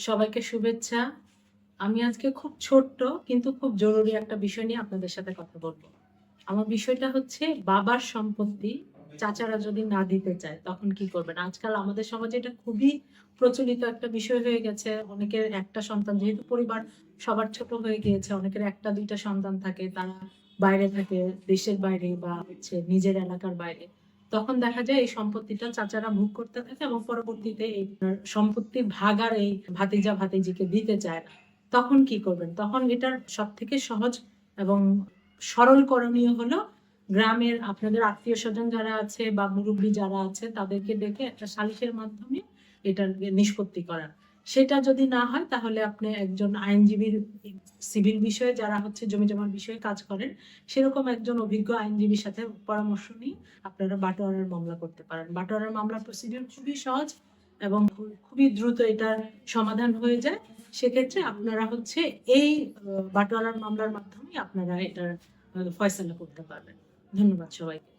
সবাইকে শুভেচ্ছা। আমি আজকে খুব ছোট্ট কিন্তু খুব জরুরি একটা বিষয় নিয়ে আপনাদের সাথে কথা বলব। আমার বিষয়টা হচ্ছে বাবার সম্পত্তি চাচারা যদি না দিতে চায় তখন কি করবেন? আজকাল আমাদের সমাজে এটা খুবই প্রচলিত একটা বিষয় হয়ে গেছে। অনেকের একটা সন্তান যেহেতু পরিবার সবার ছোট হয়ে গিয়েছে, অনেকের একটা দুইটা সন্তান থাকে, তারা বাইরে থাকে দেশের বাইরে বা হচ্ছে নিজের এলাকার বাইরে। তখন দেখা যায় এই সম্পত্তিটা চাচারা ভোগ করতে থাকে এবং পরবর্তীতে এই সম্পত্তি ভাগার এই ভাতিজা ভাতিজিকে দিতে চায়। না তখন কি করবেন? তখন এটার সব থেকে সহজ এবং সরল করণীয় হলো গ্রামের আপনাদের আত্মীয় স্বজন যারা আছে বা মুরব্বী যারা আছে তাদেরকে ডেকে একটা সালিশের মাধ্যমে এটার নিষ্পত্তি করা। সেটা যদি না হয়, তাহলে আপনি একজন আইনজীবীর সিভিল বিষয়ে যারা হচ্ছে জমি জমার বিষয়ে কাজ করেন, সেরকম একজন অভিজ্ঞ আইনজীবীর সাথে পরামর্শ নিয়ে আপনারা বাটোয়ারার মামলা করতে পারেন। বাটোয়ারার মামলার প্রসিডিউর খুবই সহজ এবং খুবই দ্রুত এটার সমাধান হয়ে যায়। সেক্ষেত্রে আপনারা হচ্ছে এই, বাটোয়ারার মামলার মাধ্যমে আপনারা এটার ফয়সালা করতে পারবেন। ধন্যবাদ সবাইকে।